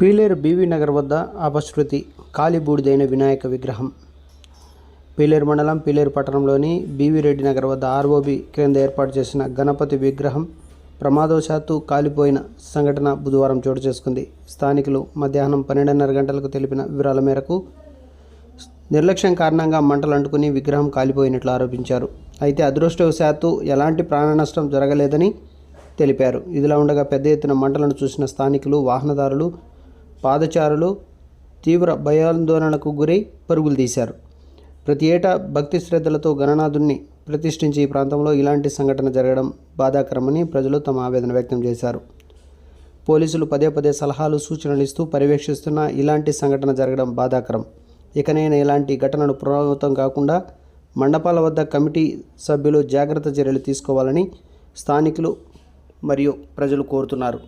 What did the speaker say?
Pileru BV Nagar వద్ద అపశృతి కాలిబూడిదైన వినాయక విగ్రహం. పీలేరు మండలం పీలేరు పట్టణంలోని బీవీ రెడ్డి నగర్ వద్ద ఆర్ఓబి క్రింద ఏర్పాటు చేసిన గణపతి విగ్రహం ప్రమాదవశాత్తు కాలిపోయిన సంఘటన బుధవారం చోటు చేసుకుంది. స్థానికులు మధ్యాహ్నం పన్నెండున్నర గంటలకు తెలిపిన వివరాల మేరకు నిర్లక్ష్యం కారణంగా మంటలు అంటుకుని విగ్రహం కాలిపోయినట్లు ఆరోపించారు. అయితే అదృష్టవశాత్తు ఎలాంటి ప్రాణ నష్టం జరగలేదని తెలిపారు. ఇదిలా ఉండగా పెద్ద ఎత్తున మంటలను చూసిన స్థానికులు వాహనదారులు పాదచారులు తీవ్ర భయాందోళనకు గురై పరుగులు తీశారు. ప్రతి ఏటా భక్తి శ్రద్ధలతో గణనాథుణ్ణి ప్రతిష్ఠించి ఈ ప్రాంతంలో ఇలాంటి సంఘటన జరగడం బాధాకరమని ప్రజలు తమ ఆవేదన వ్యక్తం చేశారు. పోలీసులు పదే పదే సలహాలు సూచనలు ఇస్తూ పర్యవేక్షిస్తున్న ఇలాంటి సంఘటన జరగడం బాధాకరం. ఇకనైనా ఇలాంటి ఘటనలు పునరావృతం కాకుండా మండపాల వద్ద కమిటీ సభ్యులు జాగ్రత్త చర్యలు తీసుకోవాలని స్థానికులు మరియు ప్రజలు కోరుతున్నారు.